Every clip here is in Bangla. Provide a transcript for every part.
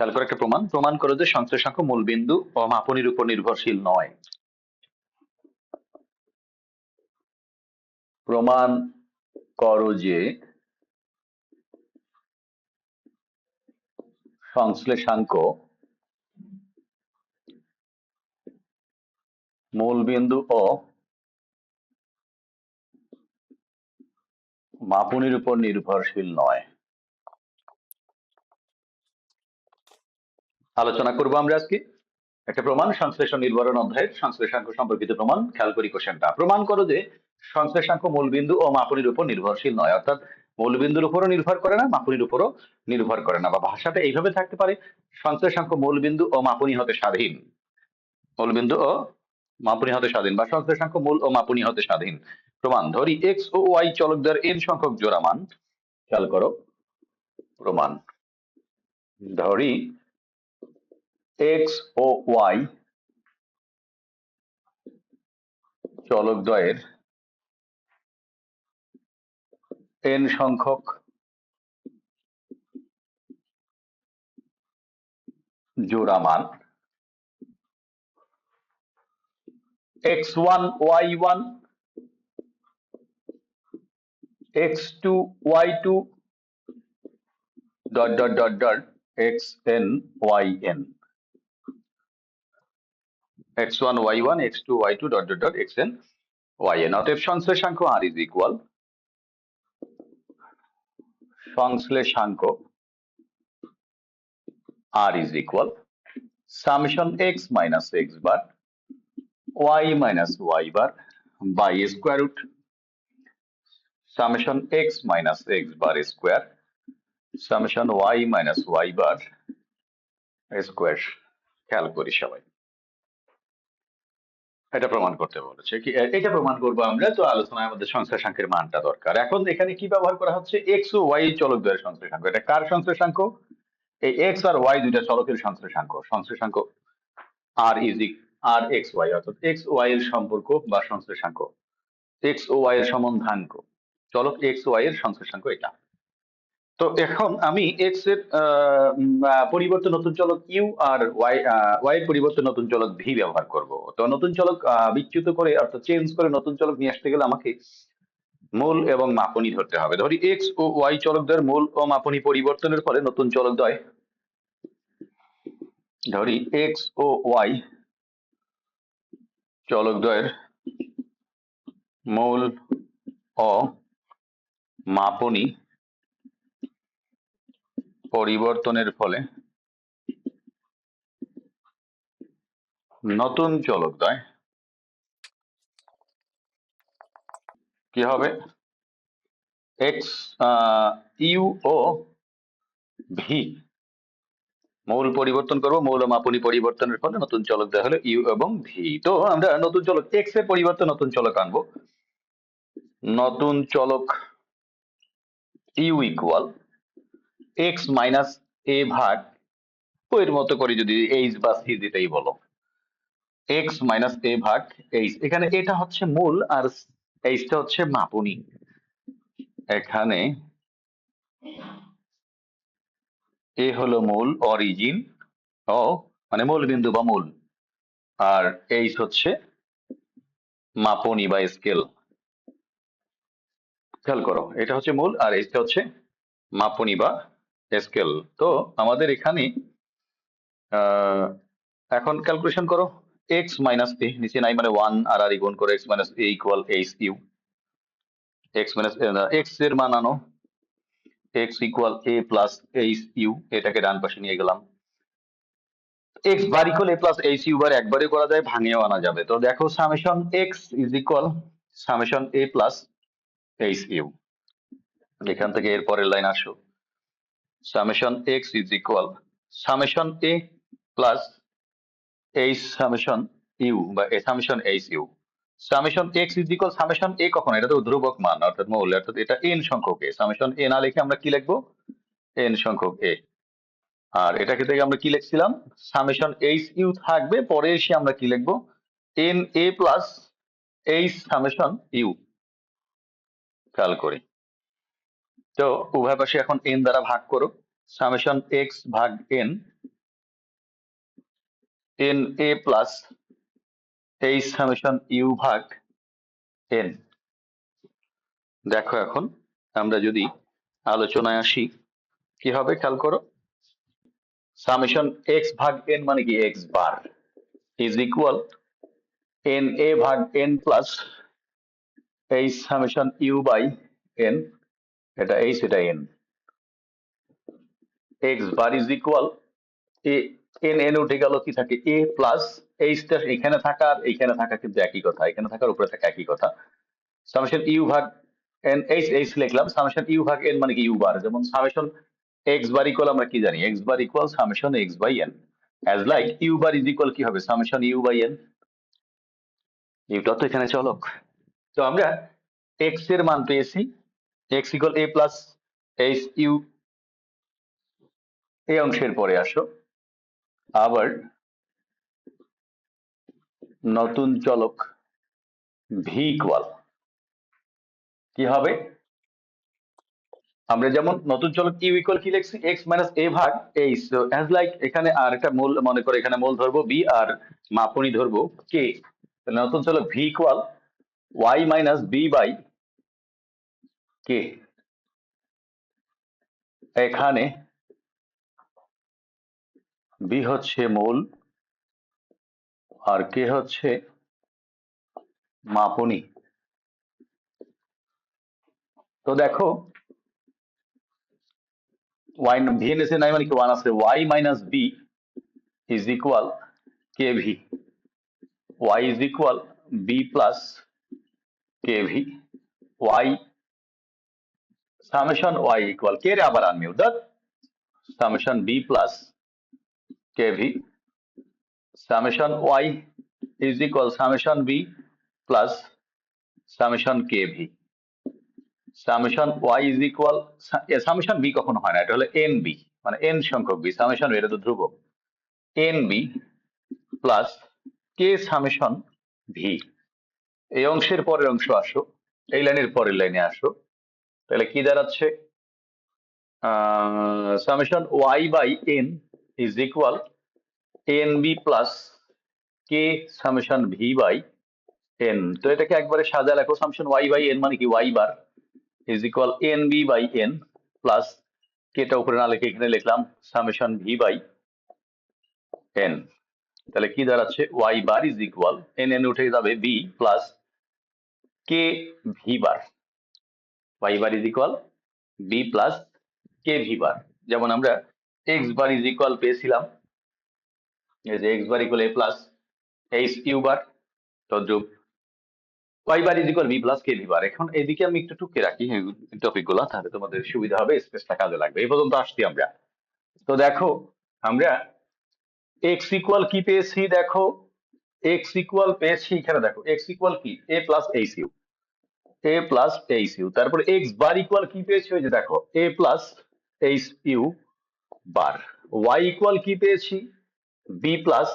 খেয়াল করে একটা প্রমাণ। প্রমাণ করো যে সংশ্লেষাঙ্ক মূল বিন্দু ও মাপনির উপর নির্ভরশীল নয়। প্রমাণ করো যে সংশ্লেষাঙ্ক মূল বিন্দু ও মাপনির উপর নির্ভরশীল নয়। আলোচনা করব আমরা আজকে। একটা প্রমাণ, সংশ্লেষণ নির্ভরণ অধ্যায়ের সংশ্লেষাঙ্ক সম্পর্কিত প্রমাণ। খেয়াল করি কোশ্চেনটা। প্রমাণ করো যে সংশ্লেষাঙ্ক মূলবিন্দু ও মাপনির উপর নির্ভরশীল নয়। অর্থাৎ মূলবিন্দুর উপরও নির্ভর করে না, মাপনির উপরও নির্ভর করে না, বা ভাষাটা এইভাবে থাকতে পারে। সংশ্লেষাঙ্ক মূলবিন্দু ও মাপনি হতে স্বাধীন। মূলবিন্দু ও মাপনি হতে স্বাধীন, বা সংশ্লেষাঙ্ক মূল ও মাপনি হতে স্বাধীন। প্রমাণ, ধরি এক্স ও ওয়াই চলকদের এন সংখ্যক জোড়া মান। খেয়াল করো, প্রমাণ। ধরি এক্স ও ওয়াই চলকদ্বয়ের এন সংখ্যক জোড়া মান X one Y one X two Y two dot dot dot dot X N N x1 y1 x2 y2 dot dot dot xn yn অতএব সংশ্লেষাঙ্ক r is equal সংশ্লেষাঙ্ক r is equal summation x minus x bar y minus y bar by square root summation x minus x bar square summation y minus y bar square সবাই এটা প্রমাণ করতে বলেছে কি এটা প্রমাণ করব আমরা, তো আলোচনায় আমাদের সংশ্লেষাঙ্কের মানটা দরকার। এখন এখানে কি ব্যবহার করা হচ্ছে? এক্স ও ওয়াই চলক দ্বয়ের সংশ্লেষাঙ্ক এটা কার সংশ্লেষাঙ্ক এই এক্স আর ওয়াই দুইটা চলকের সংশ্লেষাঙ্ক সংশ্লেষাঙ্ক R is R X Y অর্থাৎ এক্স ওয়াই এর সম্পর্ক বা সংশ্লেষাঙ্ক এক্স ও ওয়াই এর সম্বন্ধাঙ্ক চলক এক্স ওয়াই এর সংশ্লেষাঙ্ক এটা। তো এখন আমি এক্সের পরিবর্তে নতুন চলক ইউ আর ওয়াই ওয়াই এর পরিবর্তে নতুন চলক ভি ব্যবহার করব। তো নতুন চলক বিচ্যুত করে অর্থাৎ চেঞ্জ করে নতুন চলক নিয়ে আসতে গেলে আমাকে মূল এবং মাপনি ধরতে হবে। ধরি এক্স ও ওয়াই চলকদের মূল ও মাপনি পরিবর্তনের ফলে নতুন চলক দ্বয় ধরি এক্স ও ওয়াই চলক দ্বয়ের মূল ও মাপনি পরিবর্তনের ফলে নতুন চলকদ্বয় কি হবে? এক্স ইউ ও ভি মৌল পরিবর্তন করব, মৌল মাপনি পরিবর্তনের ফলে নতুন চলক দেওয়া হলো ইউ এবং ভি তো আমরা নতুন চলক এক্সের পরিবর্তে নতুন চলক আনব। নতুন চলক U equal X minus A ভাগ এর মতো করে যদি এইচ বা সি দিতেই বলো। এক্স মাইনাস এ ভাগ এইচ এখানে এটা হচ্ছে মূল আর এইচটা হচ্ছে মাপুনি। এখানে এ হলো মূল অরিজিন ও মানে মূল বিন্দু বা মূল। আর এইচ হচ্ছে মাপনি বা স্কেল খেয়াল করো, এটা হচ্ছে মূল আর এইচটা হচ্ছে মাপনি বা স্কেল তো আমাদের এখানে এখন ক্যালকুলেশন করো এক্স মাইনাস এ নিচে নাই মানে ওয়ান আর আর গুণ করে X minus A equal H U X minus এক্সের মান আনো। X equal A plus H U এটাকে ডান পাশে নিয়ে গেলাম। X bar equal A plus H U bar একবারে করা যায় ভাঙিয়েও আনা যাবে। তো দেখো summation X is equal summation A plus H U এখান থেকে এর পরের লাইন আসো। Summation x is equal summation a plus h summation u বা a summation h u summation x is equal summation a কখন এটা তো ধ্রুবক মান অর্থাৎ মৌল অর্থাৎ এটা n সংখ্যক a summation a না লিখে আমরা কি লিখব n সংখ্যক a আর এটাকে থেকে আমরা কি লিখছিলাম summation h u থাকবে পরে এসে আমরা কি লিখব n a plus h summation u খেয়াল করি তো উভয় পাশে এখন n দ্বারা ভাগ করো। সামেশন এক্স ভাগ N N A plus H summation U ভাগ এন দেখো এখন আমরা যদি আলোচনায় আসি, কি হবে খেয়াল করো? সামেশন এক্স ভাগ এন মানে কি X bar. Is equal N A ভাগ N plus H summation U by N এটা এইচ এটা N X bar is equal A N N উঠে গেল কি থাকে? এ প্লাস এইচটা এখানে থাকা আর এইখানে থাকা কিন্তু একই কথা। এখানে থাকার উপরে থাকা একই কথা। সামেশন ইউ ভাগ এন এইচ এইচ লিখলাম। সামেশন ইউ ভাগ এন মানে কি? ইউ বার যেমন সামেশন এক্স বার ইকুয়াল আমরা কি জানি? X bar equal summation x by n as like u bar is equal কি হবে? সামেশন ইউ বাই এন ইউটা তো এখানে চলক। তো আমরা এক্সের মান পেয়েছি। X equal A plus H U এই অংশের পরে আসো। আবার নতুন চলক ভি ইকুয়াল কি হবে? আমরা যেমন নতুন চলক ইউ ইকুয়াল কি লিখছি? এক্স মাইনাস এ ভাগ এইচ অ্যাজ লাইক এখানে আর একটা মূল, মনে করে এখানে মূল ধরবো বি আর মাপনি ধরবো কে নতুন চলক V equal Y minus B by K? এখানে বি হচ্ছে মূল আর কে হচ্ছে মাপনি। তো দেখো ওয়াই ভি এন এস নাই মানে কি? ওয়ান আছে। Y minus B is equal K V Y is equal B plus K V Y summation Y equal K রে আবার আনমিউ that summation B plus K V summation Y is equal summation B plus summation summation Y is equal summation B কখনো হয় না, এটা হলো বি মানে এন সংখ্যক বি সামেশন এটা তো ধ্রুবক। B plus K summation V এই অংশের পরের অংশ আসো, এই লাইনের পরের লাইনে আসো। তাহলে কি দাঁড়াচ্ছে? Summation Y by N is equal N B plus K summation V by N তো এটাকে একবারে সাজা লেখো সামেশন ওয়াই বাই এন মানে কি? Y bar is equal N B by N plus কেটা উপরে না লিখে এখানে লিখলাম সামেশন ভি বাই এন তাহলে কি দাঁড়াচ্ছে? Y bar is equal N N উঠে যাবে B plus K V bar Y bar is equal B plus K V bar যেমন আমরা x বার ইজ ইকুয়াল পেয়েছিলাম, এই যে X bar equal A plus H U bar তদ্রুপ Y bar is equal B plus K V bar এখন এদিকে আমি একটু টুকে রাখি টপিকগুলা, তাহলে তোমাদের সুবিধা হবে স্পেসটা কাজে লাগবে। এই পর্যন্ত আসছি আমরা। তো দেখো, আমরা এক্স ইকুয়াল কি পেয়েছি? দেখো এক্স ইকুয়াল পেয়েছি এখানে, দেখো এক্স ইকুয়াল কি? A plus H U A plus H U তারপরে এক্স বার ইকুয়াল কি পেয়েছি ওই যে দেখো A plus H U bar Y equal কি পেয়েছি? B plus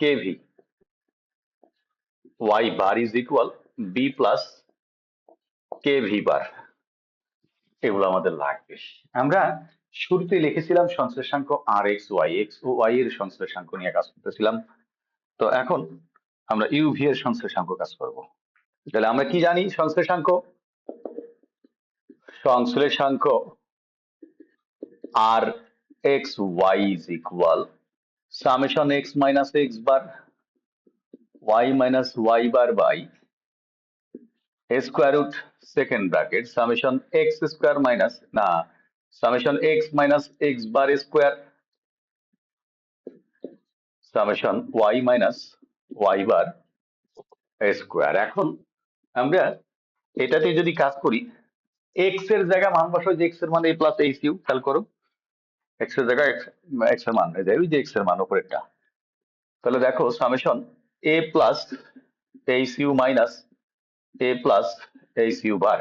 K V Y bar is equal B plus K V bar এগুলো আমাদের লাগবে। আমরা শুরুতে লিখেছিলাম সংশ্লেষাঙ্ক আর এক্স ওয়াই এক্স ও ওয়াই এর সংশ্লেষাঙ্ক নিয়ে কাজ করতেছিলাম। তো এখন আমরা ইউভি এর সংশ্লেষাঙ্ক কাজ করব। তাহলে আমরা কি জানি? সংশ্লেষাঙ্ক সংশ্লেষাঙ্ক R X Y is equal summation X minus X bar Y minus Y bar by square root second bracket summation X square minus না summation X minus X bar square summation Y minus Y bar square এখন আমরা এটাতে যদি কাজ করি এক্সের জায়গা মান বসাই যে এক্সের মান এ প্লাস এইচ ইউ খেয়াল করো। এক্সের জায়গায় এক্সের মান হয়ে যায় ওই যে এক্সের মান উপরেরটা। তাহলে দেখো summation A plus H U minus A plus H U bar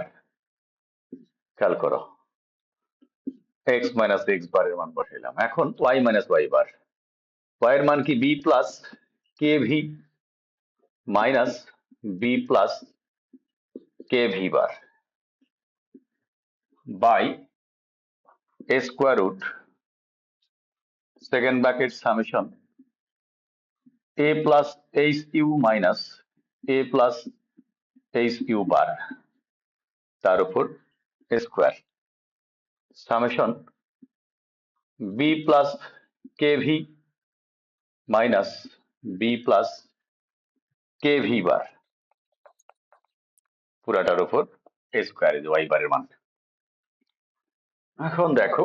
খেয়াল করো। এক্স মাইনাস এক্স বারের মান বসাইলাম। এখন Y minus Y bar Y এর মান কি B plus K V minus B plus K V bar by square root second bracket summation a plus h u minus a plus h u bar তার উপর square summation B plus K V minus B plus K V bar পুরাটার উপর স্কোয়ার ইজ ওয়াই বারের মান। এখন দেখো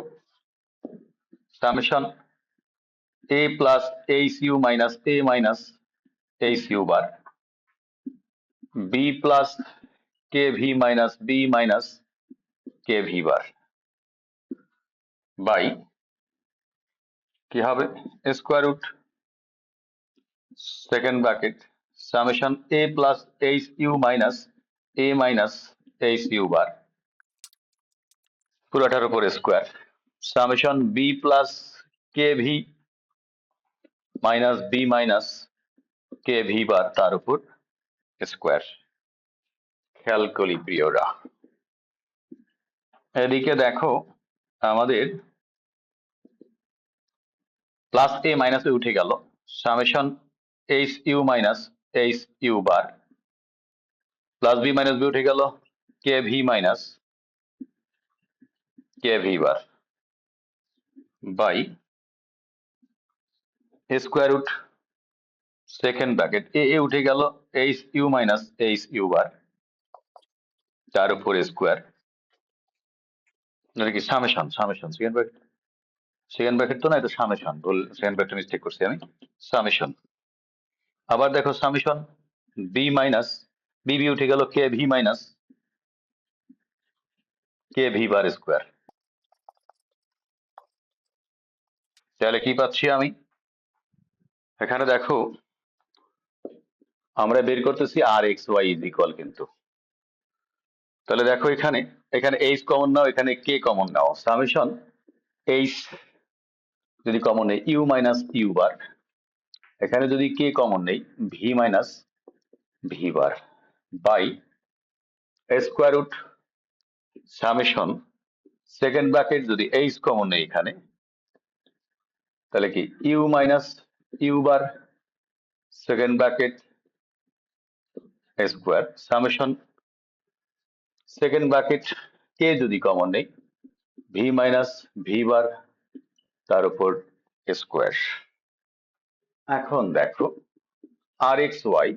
summation A plus H U minus A minus H U bar B plus K V minus B minus K V bar by কি হবে? Square root second bracket summation A plus H U minus A minus H U bar পুরোটার উপর square summation B plus K V minus B minus K V bar তার উপর স্কোয়ার খেয়াল করি প্রিয়রা। এদিকে দেখো আমাদের প্লাস এ মাইনাস উঠে গেল। Summation H U minus H U bar plus B minus B উঠে গেল। K V minus K V bar by square root second bracket A A উঠে গেল H U minus H U bar তার উপর স্কোয়ার কি summation summation second bracket second bracket তো না, এটা সামেশন ভুল সেকেন্ড ব্র্যাকেট মিস্টেক করছি আমি। সামেশন আবার দেখো summation b minus b b উঠে গেল k v minus k v bar square তাহলে কি পাচ্ছি আমি? এখানে দেখো, আমরা বের করতেছি r x y is equal কিন্তু। তাহলে দেখো এখানে এখানে এইচ কমন নাও, এখানে কে কমন নাও। সামেশন এইচ যদি কমন নেই ইউ মাইনাস ইউ বার এখানে যদি কে কমন নেই v minus v bar by square root summation, second bracket যদি এইচ কমন নেই এখানে, তাহলে কি? U minus u bar second bracket square summation, second bracket কে যদি কমন নেই, ভি মাইনাস ভি বার তার উপর স্কোয়ার। এখন দেখো, r x y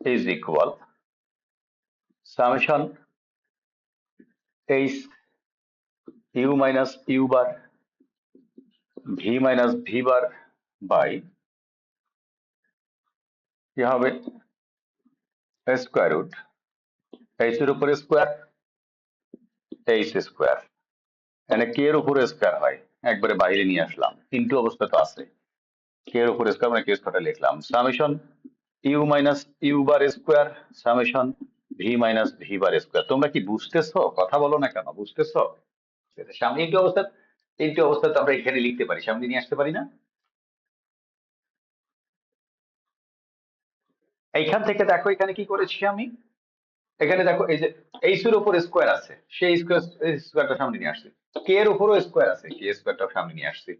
is equal summation h u minus u bar v minus v bar by কি হবে? স্কোয়ার রুট এইচ এর উপরে স্কোয়ার এইচ স্কোয়ার এখানে কে এর উপরে স্কোয়ার হয়। একবারে বাইরে নিয়ে আসলাম। তিনটে অবস্থা তো আছে। কে এর উপরে স্কোয়ার মানে কে স্কোয়ারটা লিখলাম। Summation u minus u bar square summation v minus v bar square তোমরা কি বুঝতেছো? কথা বলো না কেন? বুঝতেছো? সামনে তিনটে অবস্থা তিনটে অবস্থা তো আমরা এখানে লিখতে পারি, সামনে নিয়ে আসতে পারি না। এইখান থেকে দেখো এখানে কি করেছি আমি? এখানে দেখো এই যে এইচ এর উপর স্কোয়ার আছে, সেই স্কোয়ার স্কোয়ারটা সামনে নিয়ে আসছে। কে এর উপরও স্কোয়ার আছে কে স্কোয়ারটা সামনে নিয়ে আসছি।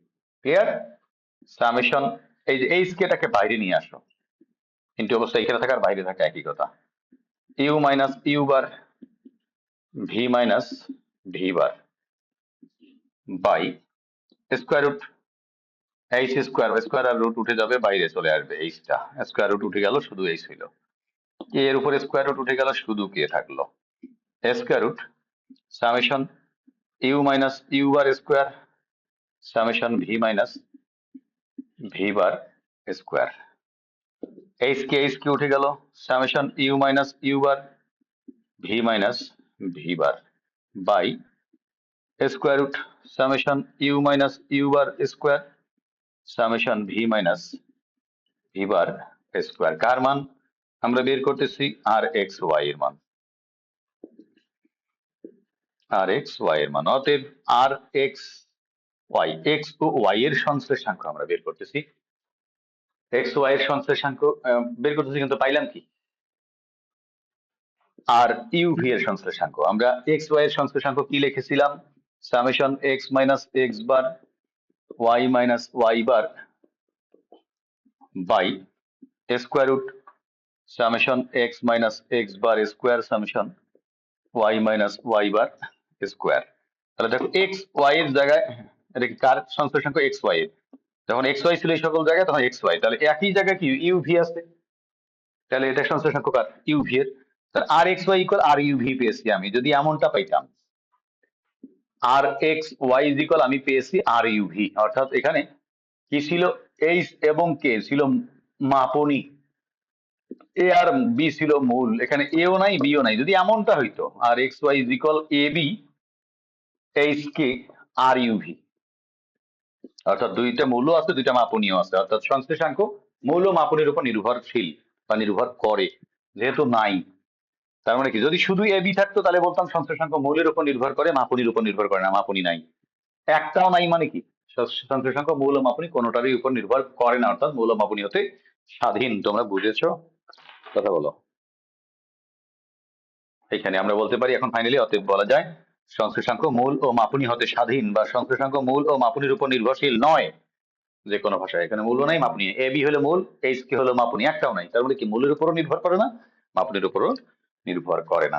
ক্লিয়ার সামেশন এই যে এইচ কেটাকে বাইরে নিয়ে আসো। তিনটি অবস্থা এখানে থাকার বাইরে থাকা একই কথা। U minus u bar v minus v bar by square root h square square R root উঠে যাবে, বাইরে চলে আসবে এইচটা স্কোয়ার রুট উঠে গেল, শুধু এইচ হইল। কে এর উপরে স্কোয়ার রুট উঠে গেল, শুধু কে থাকল। Square root summation u minus u bar square summation v minus v bar square h k h k উঠে গেল? Summation u minus u bar v minus v bar by square root summation u minus u bar square summation v minus v bar square কার মান? আমরা বের করতেছি আর এক্স ওয়াই এর মান। আর এক্স ওয়াই এর মান। অতএব আর এক্স ওয়াই এক্স ও ওয়াই এর সংশ্লেষাঙ্ক আমরা বের করতেছি এক্স ওয়াই এর সংশ্লেষাঙ্ক বের করতেছি কিন্তু পাইলাম কি? আর ইউ ভি এর সংশ্লেষাঙ্ক আমরা এক্স ওয়াই এর সংশ্লেষাঙ্ক কি লিখেছিলাম? Summation x minus x bar y minus y bar by square root summation x minus x bar square summation y minus y bar square তাহলে দেখো এক্স ওয়াই এর জায়গায়, এটা কি কার সংশ্লিষ্ট এক্স ওয়াই এর। যখন এক্স ওয়াই ছিল এই সকল জায়গায়, তখন এক্স ওয়াই তাহলে একই জায়গায় কি? ইউ ভি আছে। তাহলে এটা সংশ্লিষ্ট কার ইউ ভি এর। তাহলে r x y equal r u v পেয়েছি আমি। যদি এমনটা পাইতাম r x y is equal আমি পেয়েছি আর ইউ ভি অর্থাৎ এখানে কি ছিল? এইচ এবং কে ছিল মাপনি। এ আর বি ছিল মূল। এখানে এও নাই বিও নাই। যদি এমনটা হইতো r x y is equal a b h k r u v অর্থাৎ দুইটা মূল্য আছে, দুইটা মাপনীয় আছে। অর্থাৎ সংশ্লেষাঙ্ক মূল মাপনীর উপর নির্ভরশীল বা নির্ভর করে, যেহেতু নাই। তার মানে কি? যদি শুধু এবি থাকতো, তাহলে বলতাম সংশ্লেষাঙ্ক মূলের উপর নির্ভর করে, মাপনীর উপর নির্ভর করে না, মাপনী নাই। একটাও নাই মানে কি? সংশ্লেষাঙ্ক মূল মাপনী কোনোটারই উপর নির্ভর করে না, অর্থাৎ মৌল মাপনী হতে স্বাধীন। তোমরা বুঝেছ? কথা বলো। এখানে আমরা বলতে পারি, এখন ফাইনালি অতএব বলা যায় সংশ্লেষাঙ্ক মূল ও মাপুনি হতে স্বাধীন বা সংশ্লেষাঙ্ক মূল ও মাপুনির উপর নির্ভরশীল নয় যে কোনো ভাষায়। এখানে মূলও নাই, মাপুনি। এ, বি হলো মূল, এইচ, কে হলো মাপুনি। একটাও নাই। তার মানে কি মূলের উপরও নির্ভর করে না, মাপুনির উপরও নির্ভর করে না।